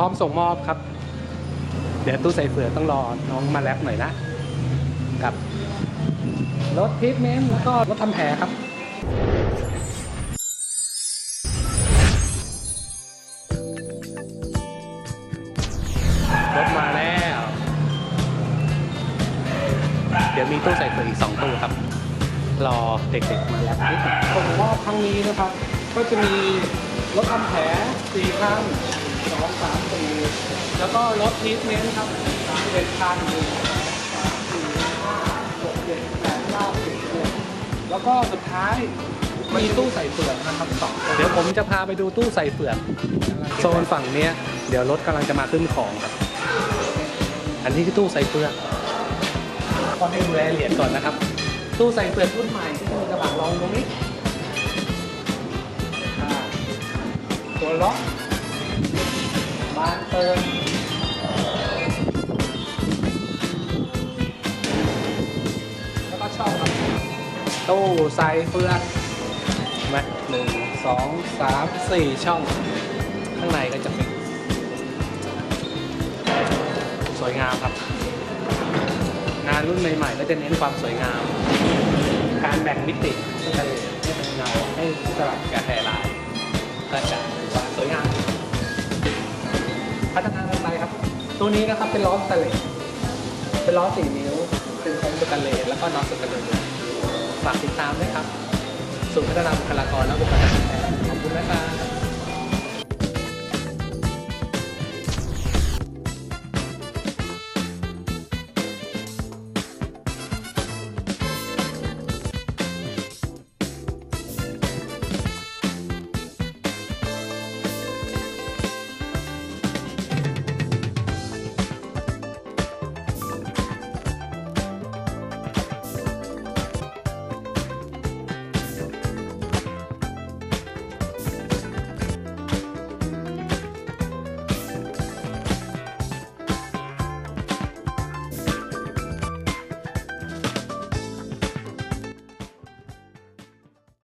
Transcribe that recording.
ร้อมส่งมอบครับ เดี๋ยวตู้ใส่เฟือต้องรอน้องมาแรปหน่อยนะกับ รถทรีทเมนแล้วก็รถทำแผลครับรถมาแล้ว เดี๋ยวมีตู้ใส่เฟืออีกสองตู้ครับ รอเด็กๆ มาแล้วนิดหน่อยผมว่าครั้งนี้นะครับ ก็จะมีรถทำแผลสี่คัน สองสามสี่แล้วก็รถทรีทเมนต์ครับสามเอ็ดคันหนึ่งสองสามสี่ห้าหกเจ็ดแปดเก้าสิบเอ็ดแล้วก็สุดท้ายมีตู้ใส่เฟือกนะครับสองเดี๋ยวผมจะพาไปดูตู้ใส่เฟือกโซนฝั่งเนี้ย เดี๋ยวรถกำลังจะมาขึ้นของครับ อันนี้คือตู้ใส่เฟือกก่อนให้ดูรายละเอียดก่อนนะครับ ตู้ใส่เฟือกรุ่นใหม่ที่มีกระบะรองตรงนี้อ่าตัวล็อก บานเติมแล้วก็ช่องครับตู้ใส่เฟือกเห็นไหมหนึ่งสองสามสี่ช่อง ข้างในก็จะเป็นสวยงามครับ งานรุ่นใหม่ๆก็จะเน้นความสวยงาม การแบ่งมิติทะเลให้เป็นเงาให้สลับกับแฮร์ไลน์ ตัวนี้นะครับเป็นล้อสแตนเลสเป็นล้อสี่นิ้ว เป็นโครงสแตนเลสแล้วก็น็อตสแตนเลสฝากติดตามด้วยครับ ศูนย์พัฒนาบุคลากรและบุคลากรทางการแพทย์ขอบคุณนะครับ